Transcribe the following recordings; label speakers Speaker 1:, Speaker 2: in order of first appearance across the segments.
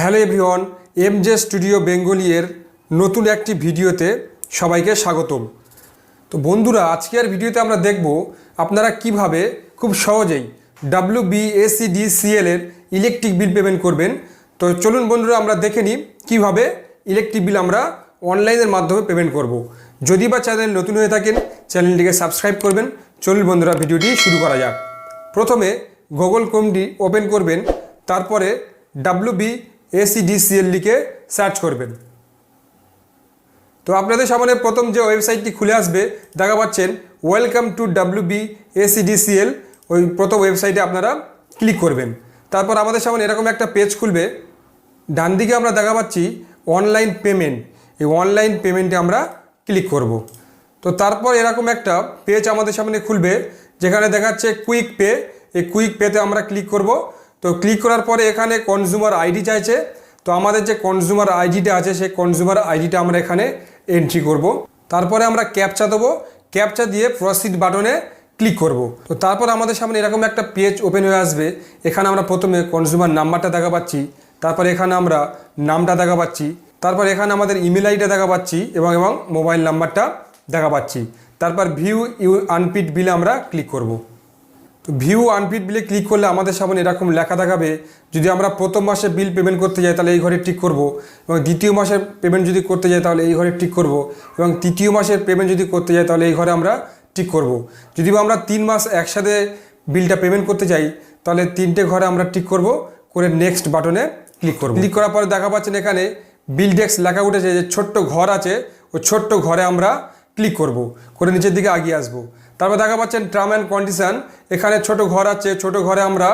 Speaker 1: Hello everyone M J studio Bengali এর নতুন একটি ভিডিওতে সবাইকে স্বাগতম। তো বন্ধুরা, আজকের ভিডিওতে আমরা দেখব আপনারা কীভাবে খুব সহজেই ডাব্লিউ বিএসিডিসিএল এর ইলেকট্রিক বিল পেমেন্ট করবেন। তো চলুন বন্ধুরা, আমরা দেখে নিই কীভাবে ইলেকট্রিক বিল আমরা অনলাইনের মাধ্যমে পেমেন্ট করব। যদি বা চ্যানেল নতুন হয়ে থাকেন চ্যানেলটিকে সাবস্ক্রাইব করবেন। চলুন বন্ধুরা, ভিডিওটি শুরু করা যাক। প্রথমে গুগল ক্রোমটি ওপেন করবেন, তারপরে ডাব্লিউ এসিডিসিএল লিখে সার্চ করবেন। তো আপনাদের সামনে প্রথম যে ওয়েবসাইটটি খুলে আসবে দেখা পাচ্ছেন welcome to W B SEDCL ওই প্রথম ওয়েবসাইটে আপনারা ক্লিক করবেন। তারপর আমাদের সামনে এরকম একটা পেজ খুলবে। ডান দিকে আমরা দেখা পাচ্ছি অনলাইন পেমেন্ট এই অনলাইন পেমেন্টে আমরা ক্লিক করব। তো তারপর এরকম একটা পেজ আমাদের সামনে খুলবে, যেখানে দেখাচ্ছে কুইক পে এই কুইক পেতে আমরা ক্লিক করব। তো ক্লিক করার পরে এখানে কনজিউমার আইডি চাইছে। তো আমাদের যে কনজিউমার আইডিটা আছে, সেই কনজিউমার আইডিটা আমরা এখানে এন্ট্রি করব। তারপরে আমরা ক্যাপচা দেবো। ক্যাপচা দিয়ে প্রসিড বাটনে ক্লিক করব। তো তারপর আমাদের সামনে এরকম একটা পেজ ওপেন হয়ে আসবে। এখানে আমরা প্রথমে কনজিউমার নাম্বারটা দেখা পাচ্ছি। তারপর এখানে আমরা নামটা দেখা পাচ্ছি। তারপর এখানে আমাদের ইমেল আইডিটা দেখা পাচ্ছি এবং এবং মোবাইল নাম্বারটা দেখা পাচ্ছি। তারপর ভিউ ইউ আনপিট বিলে আমরা ক্লিক করব। তো ভিউ আনপিট বিলে ক্লিক করলে আমাদের সামনে এরকম লেখা দেখাবে, যদি আমরা প্রথম মাসে বিল পেমেন্ট করতে যাই তাহলে এই ঘরে টিক করব এবং দ্বিতীয় মাসের পেমেন্ট যদি করতে যাই তাহলে এই ঘরে টিক করব এবং তৃতীয় মাসের পেমেন্ট যদি করতে যাই তাহলে এই ঘরে আমরা টিক করব। যদি আমরা তিন মাস একসাথে বিলটা পেমেন্ট করতে যাই, তাহলে তিনটে ঘরে আমরা টিক করব, করে নেক্সট বাটনে ক্লিক করব। ক্লিক করার পরে দেখা পাচ্ছেন এখানে বিল ডেস্ক লেখা উঠেছে, যে ছোট্ট ঘর আছে, ওই ছোট্ট ঘরে আমরা ক্লিক করব, করে নিচের দিকে আগিয়ে আসব। তারপর দেখা পাচ্ছেন টার্ম অ্যান্ড কন্ডিশন এখানে ছোট ঘর আছে, ছোট ঘরে আমরা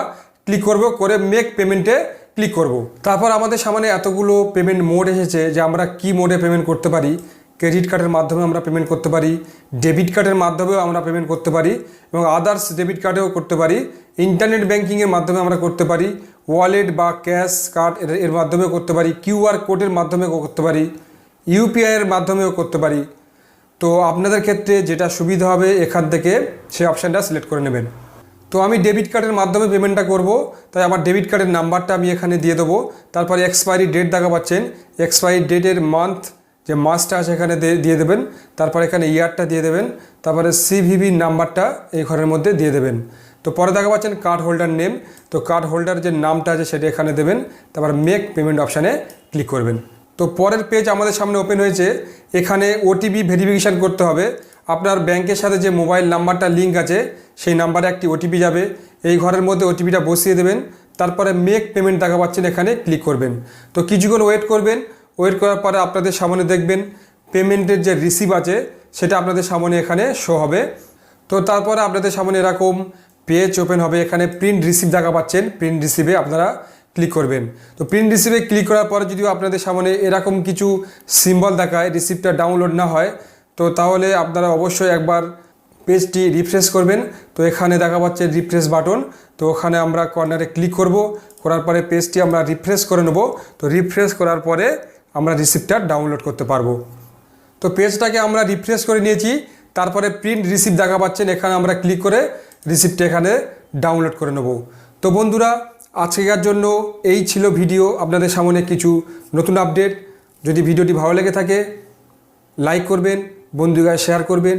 Speaker 1: ক্লিক করব, করে মেক পেমেন্টে ক্লিক করব। তারপর আমাদের সামনে এতগুলো পেমেন্ট মোড এসেছে যে আমরা কি মোডে পেমেন্ট করতে পারি ক্রেডিট কার্ডের মাধ্যমে আমরা পেমেন্ট করতে পারি ডেবিট কার্ডের মাধ্যমেও আমরা পেমেন্ট করতে পারি, এবং আদার্স ডেবিট কার্ডেও করতে পারি ইন্টারনেট ব্যাঙ্কিংয়ের মাধ্যমে আমরা করতে পারি ওয়ালেট বা ক্যাশ কার্ড এর মাধ্যমেও করতে পারি কিউআর কোডের মাধ্যমে করতে পারি ইউপিআইয়ের মাধ্যমেও করতে পারি। তো আপনাদের ক্ষেত্রে যেটা সুবিধা হবে এখান থেকে সেই অপশানটা সিলেক্ট করে নেবেন। তো আমি ডেবিট কার্ডের মাধ্যমে পেমেন্টটা করব, তাই আমার ডেবিট কার্ডের নাম্বারটা আমি এখানে দিয়ে দেবো। তারপরে এক্সপায়ারি ডেট দেখা পাচ্ছেন এক্সপায়ারি ডেটের মান্থ যে মাসটা আছে এখানে দিয়ে দেবেন, তারপর এখানে ইয়ারটা দিয়ে দেবেন, তারপরে সিভিভি নাম্বারটা এই ঘরের মধ্যে দিয়ে দেবেন। তো পরে দেখা পাচ্ছেন কার্ড হোল্ডার নেম তো কার্ড হোল্ডার যে নামটা আছে সেটা এখানে দেবেন, তারপর মেক পেমেন্ট অপশানে ক্লিক করবেন। তো পরের পেজ আমাদের সামনে ওপেন হয়েছে। এখানে ওটিপি ভেরিফিকেশান করতে হবে। আপনার ব্যাংকের সাথে যে মোবাইল নাম্বারটা লিঙ্ক আছে, সেই নাম্বারে একটি ওটিপি যাবে। এই ঘরের মধ্যে ওটিপিটা বসিয়ে দেবেন। তারপরে মেক পেমেন্ট দেখা পাচ্ছেন এখানে ক্লিক করবেন। তো কিছুক্ষণ ওয়েট করবেন। ওয়েট করার পরে আপনাদের সামনে দেখবেন পেমেন্টের যে রিসিভ আছে, সেটা আপনাদের সামনে এখানে শো হবে। তো তারপরে আপনাদের সামনে এরকম পেজ ওপেন হবে। এখানে প্রিন্ট রিসিভ দেখা পাচ্ছেন। প্রিন্ট রিসিভে আপনারা ক্লিক করবেন। তো প্রিন্ট রিসিভে ক্লিক করার পরে যদিও আপনাদের সামনে এরকম কিছু সিম্বল দেখায় রিসিপ্টটা ডাউনলোড না হয়, তো তাহলে আপনারা অবশ্যই একবার পেজটি রিফ্রেশ করবেন। তো এখানে দেখা পাচ্ছে রিফ্রেশ বাটন তো ওখানে আমরা কর্নারে ক্লিক করব, করার পরে পেজটি আমরা রিফ্রেশ করে নেব। তো রিফ্রেশ করার পরে আমরা রিসিপ্টটা ডাউনলোড করতে পারব। তো পেজটাকে আমরা রিফ্রেশ করে নিয়েছি, তারপরে প্রিন্ট রিসিপ্ট দেখা পাচ্ছেন, এখানে আমরা ক্লিক করে রিসিপ্টটা এখানে ডাউনলোড করে নেব। তো বন্ধুরা আজকের জন্য এই ছিল ভিডিও। আপনাদের সামনে কিছু নতুন আপডেট। যদি ভিডিওটি ভালো লেগে থাকে লাইক করবেন বন্ধুরা শেয়ার করবেন।